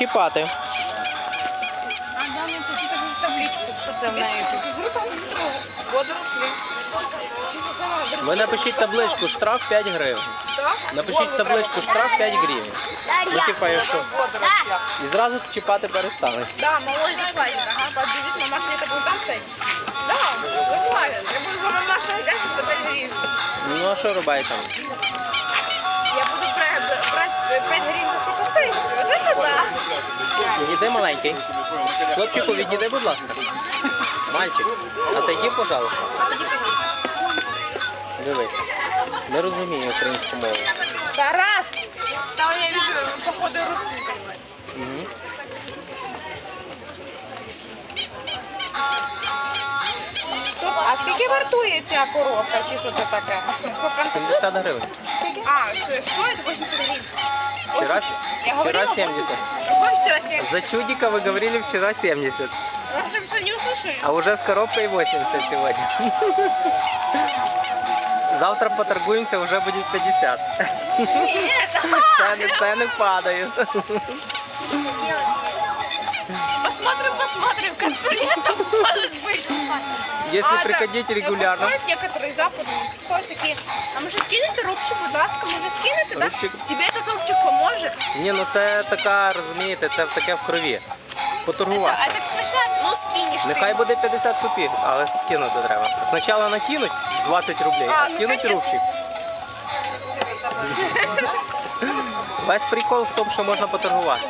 Чіпати. А тут покажи табличку, що це в неї. Водорослі. Ви напишіть табличку штраф 5 гривень. Напишіть табличку штраф 5 гривень. Ну, типа, якщо. І зразу чіпати перестали. Да, малой заплатит. Ага, подбежит, мамаша это будет там стоять? Да, заплатит. Я буду за мамашей гулять, за 5 гривен. Ну а що робити там? Я буду брать 5 гривен Відійди маленький. Хлопчику, відійди, будь ласка. Мальчик, отойди, пожалуйста. Дивись. Не розумію українську мову. Тарас! Там я вижу, походу, понимает. Мгм. А скільки вартує ця коробка, чи що це таке? Що, 70 гривень. А, що, що це 80 гривень? Вчера, Я говорила, вчера 70. Какой вчера 70? За чудика вы говорили вчера 70. Мы прям что, не услышали? А уже с коробкой 80 сегодня. Завтра поторгуемся, уже будет 50. Нет, Цены, цены падают. посмотрим, посмотрим, к концу лета может быть. Если А, приходить да. регулярно. Приходят некоторые западные, приходят такие, а може скинути рубчик, будь ласка, може скинути, да? Рубчик. Тебе рубчик поможе. Ні, ну це така, розумієте, це таке в крові. Поторгувати. А так починає, ну скинеш Нехай буде 50 копійок, але скинути треба. Спочатку накинуть 20 рублей, А, а ну, скинуть конечно. рубчик. Весь прикол в тому, що можна поторгувати.